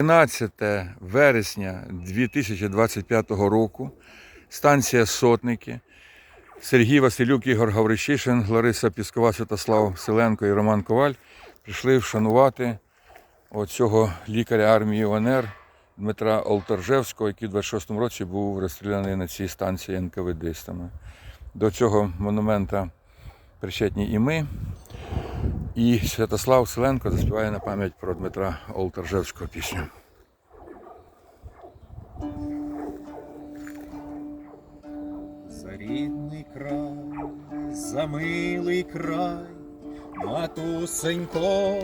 13 вересня 2025 року станція Сотники Сергій Василюк, Ігор Гаврищишин, Лариса Піскова, Святослав Селенко і Роман Коваль прийшли вшанувати оцього лікаря армії ОНР Дмитра Олторжевського, який в 26-му році був розстріляний на цій станції НКВДистами. До цього монумента причетні і ми. І Святослав Селенко заспіває на пам'ять про Дмитра Олторжевського пісню. За рідний край, за милий край, матусенько,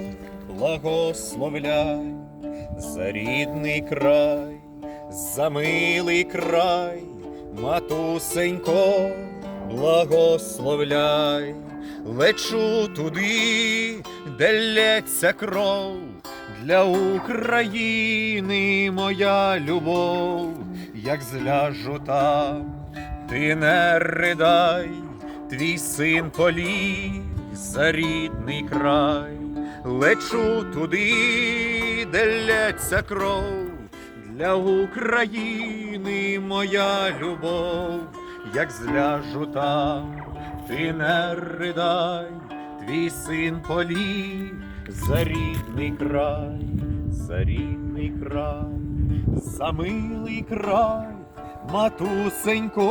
благословляй, за рідний край, за милий край, матусенько, благословляй, лечу туди, де лється кров, для України моя любов, як зляжу там. Ти не ридай, твій син поліг за рідний край, лечу туди, де лється кров, для України моя любов, як зляжу там, ти не ридай, твій син поліг за рідний край, за рідний край, за милий край. Матусенько,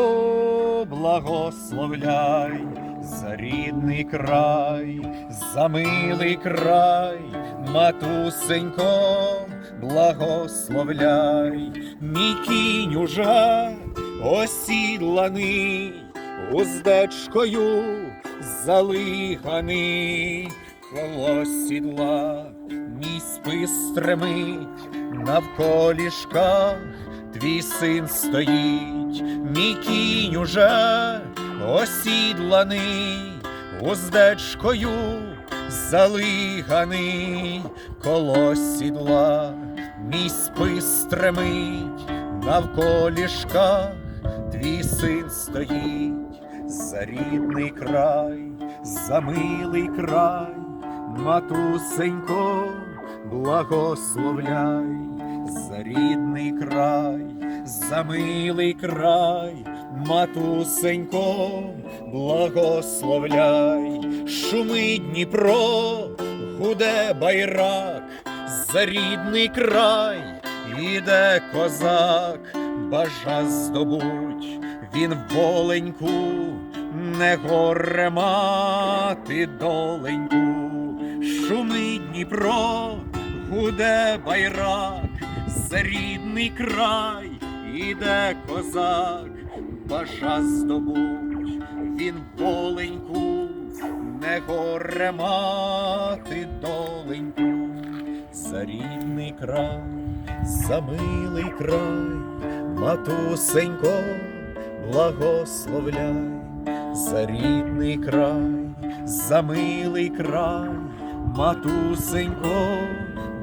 благословляй за рідний край, за милий край, матусенько, благословляй, мій кінь уже осідланий, уздечкою залиханий, коло сідла, мій спис стремить навколішках твій син стоїть, мій кінь уже осідланий, уздечкою залиганий, коло сідла, мій спис стремить, навколішках твій син стоїть, за рідний край, за милий край, матусенько, благословляй за рідний край, за милий край, матусенько, благословляй, шумить Дніпро, гуде байрак, за рідний край, іде козак, бажа здобуть, він воленьку, не горе мати доленьку, шумить Дніпро, гуде байрак, за рідний край іде козак, бажа здобуть, він воленьку, не горе мати доленьку, за рідний край, за милий край, матусенько, благословляй, за рідний край, за милий край, матусенько,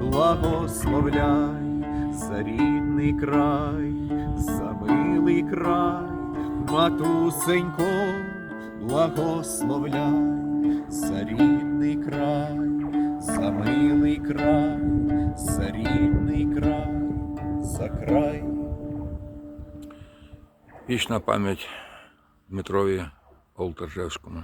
благословляй за рідний край, за милий край, матусенько, благословляй за рідний край, за милий край, Вічна пам'ять Дмитрові Олторжевському.